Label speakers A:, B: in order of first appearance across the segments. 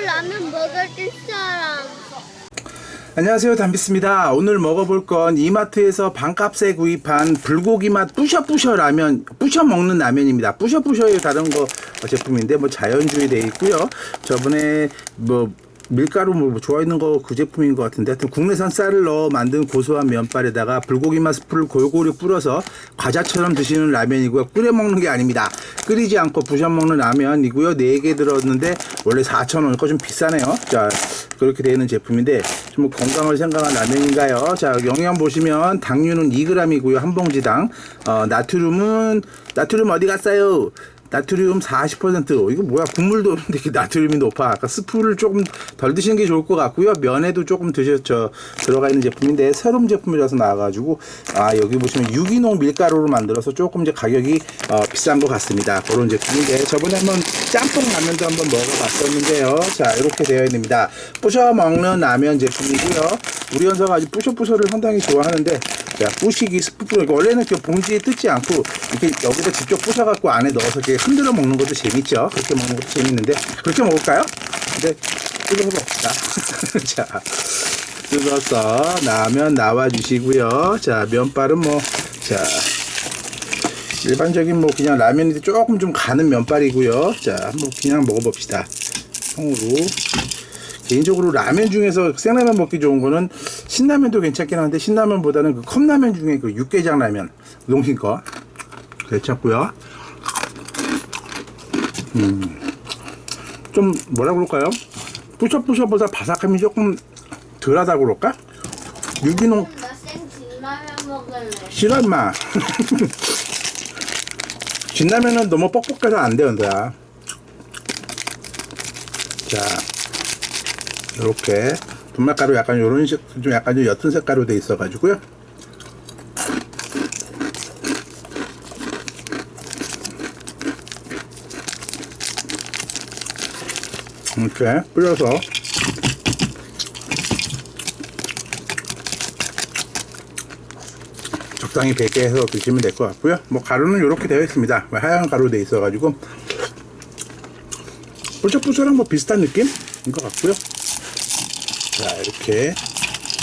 A: 라면 먹을 사람.
B: 안녕하세요 담비스입니다. 오늘 먹어볼 건 이마트에서 반값에 구입한 불고기 맛 뿌셔뿌셔 라면 뿌셔 먹는 라면입니다. 뿌셔뿌셔의 다른 거 제품인데 뭐 자연주의 돼 있고요. 저번에 뭐 밀가루 뭐 좋아하는 거 그 제품인 것 같은데 하여튼 국내산 쌀을 넣어 만든 고소한 면발에다가 불고기 맛 스프를 골고루 뿌려서 과자처럼 드시는 라면이고요. 끓여 먹는 게 아닙니다. 끓이지 않고 부셔 먹는 라면이고요. 4개 들었는데 원래 4,000원 거좀 비싸네요. 자 그렇게 되는 제품인데 좀 건강을 생각한 라면인가요? 자 영양 보시면 당류는 2g이고요. 한 봉지당. 어, 나트륨은 나트륨 어디 갔어요? 나트륨 40% 이거 뭐야? 국물도 없는데 나트륨이 높아. 아까 스프를 조금 덜 드시는 게 좋을 것 같고요. 면에도 조금 드셔 들어가 있는 제품인데 새로운 제품이라서 나와가지고 아 여기 보시면 유기농 밀가루로 만들어서 조금 이제 가격이 어, 비싼 것 같습니다. 그런 제품인데 저번에 한번 짬뽕 라면도 한번 먹어봤었는데요. 자 이렇게 되어 있습니다. 부셔 먹는 라면 제품이고요. 우리 연서가 아주 부셔부셔를 상당히 좋아하는데 자, 부시기 스프로 이거 원래는 이렇게 봉지에 뜯지 않고 이렇게 여기다 직접 부셔갖고 안에 넣어서 이렇게 흔들어 먹는 것도 재밌죠. 그렇게 먹는 것도 재밌는데 그렇게 먹을까요? 근데 뜯어서 먹자. 자, 뜯어서 라면 나와 주시고요. 자, 면발은 뭐, 자, 일반적인 뭐 그냥 라면인데 조금 좀 가는 면발이고요. 자, 뭐 그냥 먹어봅시다. 통으로. 개인적으로 라면 중에서 생라면 먹기 좋은 거는 신라면도 괜찮긴 한데 신라면보다는 그 컵라면 중에 그 육개장 라면 농심 거 괜찮고요. 음, 좀 뭐라 그럴까요? 뿌셔뿌셔보다 바삭함이 조금 덜하다 그럴까? 유기농
A: 나생 진라면 먹을래.
B: 싫어 임마. 진라면은 너무 뻑뻑해서 안 되는다. 자, 이렇게 분말가루 약간 요런 식, 좀 약간 좀 옅은 색깔로 돼 있어 가지고요. 이렇게 뿌려서 적당히 베게 해서 드시면 될 것 같고요. 뭐 가루는 이렇게 되어 있습니다. 뭐 하얀 가루 돼 있어 가지고 뿌셔뿌셔랑 뭐 비슷한 느낌인 것 같고요. 자 이렇게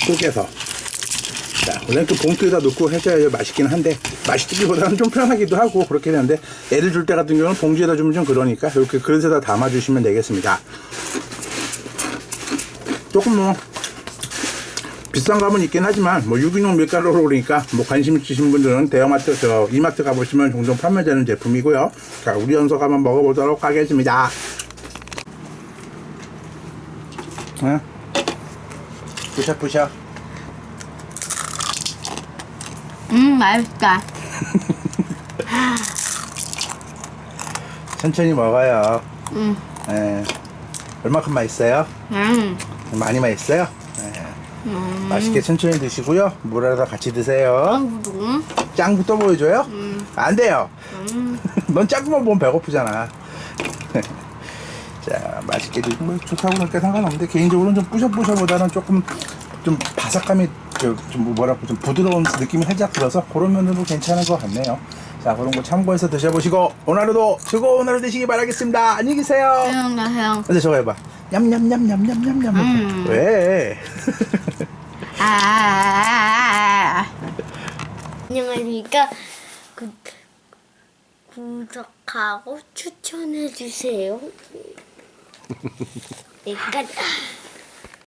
B: 쪼개서 자 원래 그 봉투에다 넣고 해줘야 맛있긴 한데 맛있기보다는 좀 편하기도 하고 그렇게 되는데 애들 줄 때 같은 경우는 봉지에다 주면 좀 그러니까 이렇게 그릇에다 담아주시면 되겠습니다. 조금 뭐 비싼 감은 있긴 하지만 뭐 유기농 밀가루로 그러니까 뭐 관심 있으신 분들은 대형마트 저 이마트 가보시면 종종 판매되는 제품이고요. 자 우리 연석 한번 먹어보도록 하겠습니다. 네. 부셔부셔.
A: 음 맛있다.
B: 천천히 먹어요.
A: 음.
B: 예. 얼마큼 맛있어요?
A: 음.
B: 많이 맛있어요? 예. 맛있게 천천히 드시고요. 물에다 같이 드세요.
A: 음.
B: 짱구 또 보여줘요? 안 돼요. 넌 짱구만 보면 배고프잖아. 자, 맛있게 드시고 뭐 좋다고 그렇게 상관없는데 개인적으로는 좀 뿌셔뿌셔보다는 조금 좀 바삭함이 저- 좀 뭐라고 좀 부드러운 느낌이 살짝 들어서 그런 면으로 괜찮은 것 같네요. 자, 그런 거 참고해서 드셔보시고 오늘 하루도 즐거운 하루 되시기 바라겠습니다. 안녕히 계세요.
A: 해영.
B: 근데 저거 해봐. 냠냠냠냠냠냠냠.
A: 음.
B: 왜?
A: 아. 안녕하십니까. 구, 구독하고 추천해 주세요. 네, 가자.